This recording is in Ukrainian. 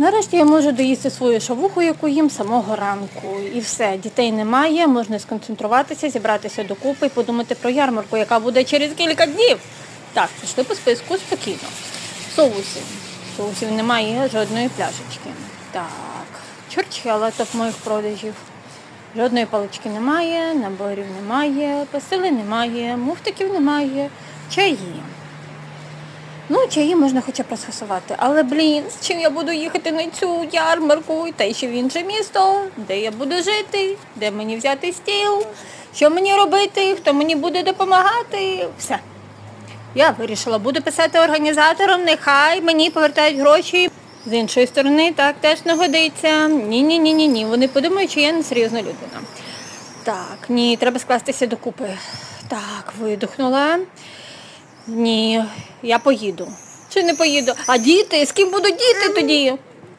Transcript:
Нарешті я можу доїсти свою шавуху, яку їм самого ранку. І все, дітей немає, можна сконцентруватися, зібратися докупи і подумати про ярмарку, яка буде через кілька днів. Так, пішли по списку спокійно. Соусів. Соусів немає жодної пляшечки. Так, чорчхела топ моїх продажів. Жодної палички немає, наборів немає, пастили немає, муфтиків немає, чаї. Ну, чаї можна хоча б розфасувати. Але, блін, з чим я буду їхати на цю ярмарку, та ще в інше місто, де я буду жити, де мені взяти стіл, що мені робити, хто мені буде допомагати. Все. Я вирішила, буду писати організаторам, нехай мені повертають гроші. З іншої сторони, так теж не годиться. Ні-ні-ні, ні, ні. Вони подумають, що я несерйозна людина. Так, ні, треба скластися докупи. Так, видихнула. Ні, я поїду. Чи не поїду? А діти? З ким будуть діти тоді?